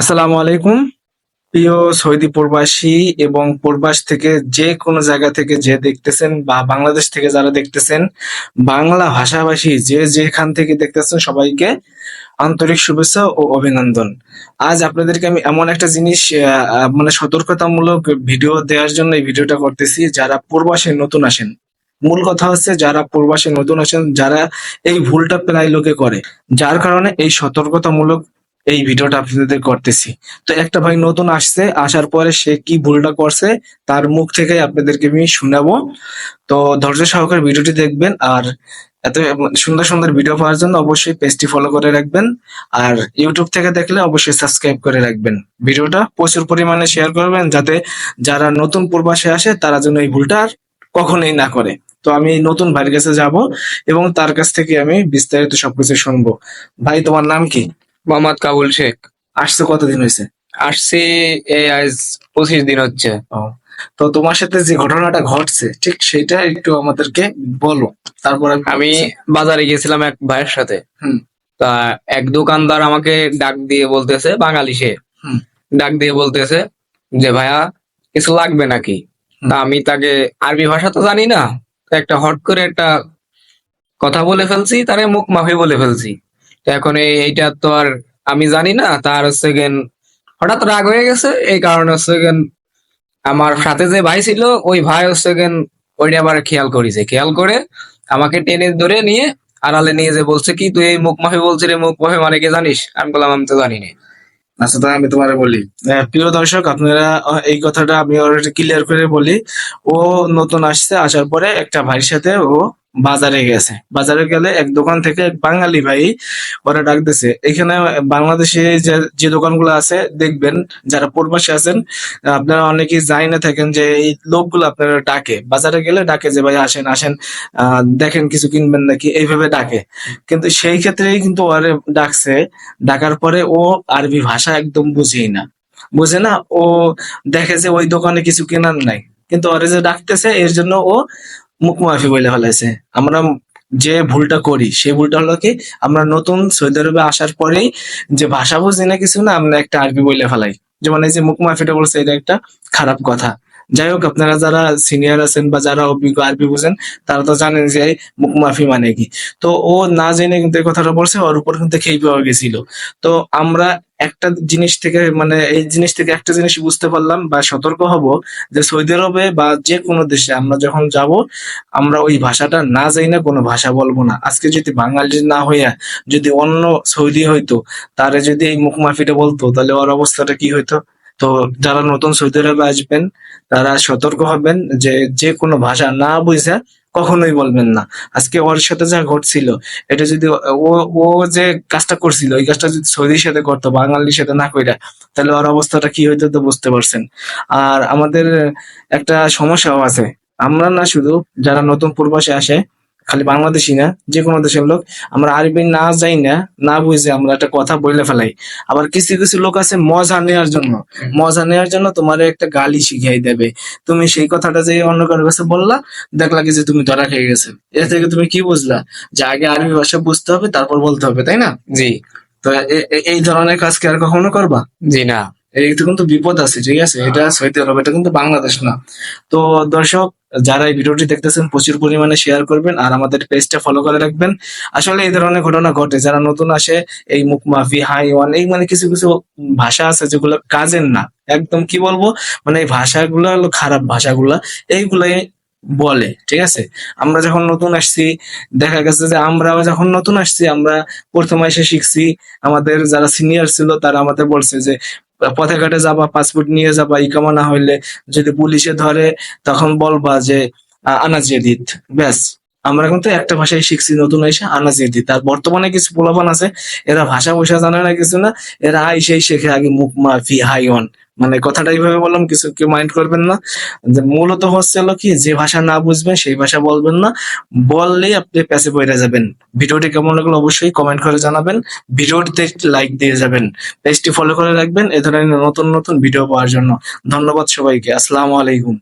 আসসালামু আলাইকুম। প্রিয় সৌদি প্রবাসী এবং প্রবাস থেকে যে কোনো জায়গা থেকে যে দেখতেছেন বা বাংলাদেশ থেকে যারা দেখতেছেন, বাংলা ভাষাভাষী যে যেখান থেকে দেখতেছেন সবাইকে আন্তরিক শুভেচ্ছা ও অভিনন্দন। আজ আপনাদেরকে আমি এমন একটা জিনিস মানে সতর্কতামূলক ভিডিও দেওয়ার জন্য এই ভিডিওটা করতেছি, যারা প্রবাসে নতুন আসেন। মূল কথা হচ্ছে যারা প্রবাসে নতুন আসেন, যারা এই ভুলটা প্রায় লোকে করে, যার কারণে এই সতর্কতামূলক এই ভিডিওটা আপনাদের করতেছি। তো একটা ভাই নতুন আসছে, আসার পরে সে কি ভুলটা করছে তার মুখ থেকে আপনাদেরকে আমি শোনাবো। তো ধৈর্য সহকারে ভিডিওটি দেখবেন আর এত সুন্দর সুন্দর ভিডিও পাওয়ার জন্য অবশ্যই পেজটি ফলো করে রাখবেন আর ইউটিউব থেকে দেখলে অবশ্যই সাবস্ক্রাইব করে রাখবেন। ভিডিওটা প্রচুর পরিমাণে শেয়ার করবেন যাতে যারা নতুন প্রবাসে আসে তারা যেন এই ভুলটা আর কখনোই না করে। তো আমি নতুন ভাইয়ের কাছে যাব এবং তার কাছ থেকে আমি বিস্তারিত সবকিছু শুনব। ভাই, তোমার নাম কি? মোহাম্মদ কাবুল শেখ। আসছে কতদিন হয়েছে? আসছি এই আজ পঁচিশ দিন হচ্ছে। তো তোমার সাথে যে ঘটনাটা ঘটছে ঠিক সেটা একটু আমাদেরকে বলো। তারপর আমি বাজারে গেছিলাম এক ভাইয়ের সাথে। তা এক দোকানদার আমাকে ডাক দিয়ে বলতেছে বাঙালি সে। হুম। ডাক দিয়ে বলতেছে যে ভাইয়া কিছু লাগবে নাকি? তা আমি তাকে আরবি ভাষা তো জানি না একটা হট করে একটা কথা বলে ফেলছি তারে মুখ মাফি বলে ফেলছি। তো এখন এইটা তো আর আমি জানি না, তার হচ্ছে গেন হঠাৎ রাগ হয়ে গেছে, এই কারণে হচ্ছে গেন আমার সাথে যে ভাই ছিল, ওই ভাই হচ্ছে গেন ওইটা আবার খেয়াল করেছে। খেয়াল করে আমাকে টেনে ধরে নিয়ে আড়ালে নিয়ে যে বলছে, কি তুই এই মুখ মাফি বলছিস রে মুখ মাফি মানে কি জানিস? আমি বললাম, আমি তো জানি না। আচ্ছা তাহলে আমি তোমারে বলি। প্রিয় দর্শক, আপনারা এই কথাটা আমি ক্লিয়ার করে বলি। ও নতুন আসছে, আসার পরে একটা ভাইয়ের সাথে ও বাজারে গেছে। বাজারে গেলে এক দোকান থেকে এক বাঙালি ভাই ওরা ডাক দিছে, এখানে বাংলাদেশে যে যে দোকানগুলো আছে, দেখবেন যারা প্রবাসী আছেন, আপনারা অনেকেই জানি না থাকেন যে এই লোকগুলো আপনারা ডাকে। বাজারে গেলে ডাকে যে, ভাই, আসেন আসেন দেখেন কিছু কিনবেন নাকি? এইভাবে ডাকে। কিন্তু সেই ক্ষেত্রেই কিন্তু ওরে ডাকছে। ডাকার পরে ও আরবি ভাষা একদম বুঝেই না। বুঝে না, ও দেখে যে ওই দোকানে কিছু কেনার নাই। কিন্তু ওরে যে ডাকতেছে, এর জন্য ও মুখ মাফি বলে ফেলাইছে। আমরা যে ভুলটা করি, সেই ভুলটা হলো কি, আমরা নতুন সৌদি আরবে আসার পরেই যে ভাষা বুঝি না কিছু না, আমরা একটা আরবি বলে ফেলাই। যে মানে যে মুখমাফিটা বলছে, এটা একটা খারাপ কথা। যাই হোক, আপনারা যারা সিনিয়র আছেন বা যারা অভিজ্ঞ আরবি বুঝেন, তারা তো জানেন যে এই মুখ মাফি মানে কি। তো ও না জেনে কিন্তু এই কথাটা বলছে, ওর উপর কিন্তু খেয়ে পাওয়া গেছিল। তো আমরা একটা জিনিস থেকে মানে এই জিনিস থেকে একটা জিনিস বুঝতে পারলাম বা সতর্ক হব যে সৌদি আরবে বা যে কোনো দেশে আমরা যখন যাব, আমরা ওই ভাষাটা না যাই না কোনো ভাষা বলব না। আজকে যদি বাঙালি না হইয়া যদি অন্য সৌদি হইতো, তারে যদি এই মুখ মাফিটা বলতো, তাহলে ওর অবস্থাটা কি হইতো? তো যারা নতুন সৌদি আরবে আসবেন, তারা সতর্ক হবেন যে যে কোনো ভাষা না বুঝে কখনোই বলবেন না। আজকে ওর সাথে যা ঘটছিল, এটা যদি ও ও যে কাজটা করছিল ওই কাজটা যদি সৌদির সাথে করতো, বাঙালির সাথে না কইরা, তাহলে ওর অবস্থাটা কি হইতো তো বুঝতে পারছেন। আর আমাদের একটা সমস্যাও আছে। আমরা না শুধু যারা নতুন পূর্বাসে আসে খালি বাংলাদেশি না যে কোনো দেশের লোক। আমরা আরবি না যাই না না বুঝে আমরা একটা কথা বলে ফেলাই। আবার কিছু কিছু লোক আছে মজা নেওয়ার জন্য। মজা নেওয়ার জন্য তোমার একটা গালি শিখিয়ে দেবে। তুমি সেই কথাটা যে অন্য কারোর কাছে বললা দেখলা কি যে তুমি ধরা খেয়ে গেছে। এর থেকে তুমি কি বুঝলা? যে আগে আরবি ভাষা বুঝতে হবে তারপর বলতে হবে তাই না? জি। তো এ- এ- এই ধরনের কাজ কি আর কখনো করবা? জি না। এইটা কিন্তু বিপদ আছে ঠিক আছে? এটা সৌদি আরব এটা কিন্তু বাংলাদেশ না। তো দর্শক যারা এই ভিডিওটি দেখতেছেন, প্রচুর পরিমাণে শেয়ার করবেন আর আমাদের পেজটা ফলো করে রাখবেন। আসলে এই ধরনের ঘটনা ঘটে। যারা নতুন আসে, এই মুখ মাফি, হাই ওয়ান, এই মানে কিছু কিছু ভাষা আছে যেগুলো কাজের না। একদম কি বলব? মানে এই ভাষাগুলো হলো খারাপ ভাষাগুলা। এইগুলাই বলে, ঠিক আছে? আমরা যখন নতুন আসছি, দেখা গেছে যে আমরা যখন নতুন আসছি, আমরা প্রথমে এসে শিখছি, আমাদের যারা সিনিয়র ছিল, তারা আমাদের বলছে যে পথে ঘাটে যাবা পাসপোর্ট নিয়ে যাবা, ইকামা না হইলে যদি পুলিশে ধরে, তখন বলবা যে আনাজিয়াদিত ব্যাস। আমরা কিন্তু একটা ভাষায় শিখছি নতুন এসে আনাজিয়াদিত আর বর্তমানে কিছু পোলাপান আছে, এরা ভাষা ভাষা জানে না কিছু না, এরা আই সেই শেখে আগে মুখ মাফি হাইওয়ান মানে কথাটা এইভাবে বললাম, কিছু কেউ মাইন্ড করবেন না। যে মূলত হচ্ছে হলো কি, যে ভাষা না বুঝবেন, সেই ভাষা বলবেন না। বললেই আপনি প্যাসে পড়ে যাবেন। ভিডিওটি কেমন লাগল অবশ্যই কমেন্ট করে জানাবেন। ভিডিওটিতে লাইক দিয়ে যাবেন। পেজটি ফলো করে রাখবেন। এ ধরনের নতুন নতুন ভিডিও পাওয়ার জন্য। ধন্যবাদ সবাইকে। আসসালামু আলাইকুম।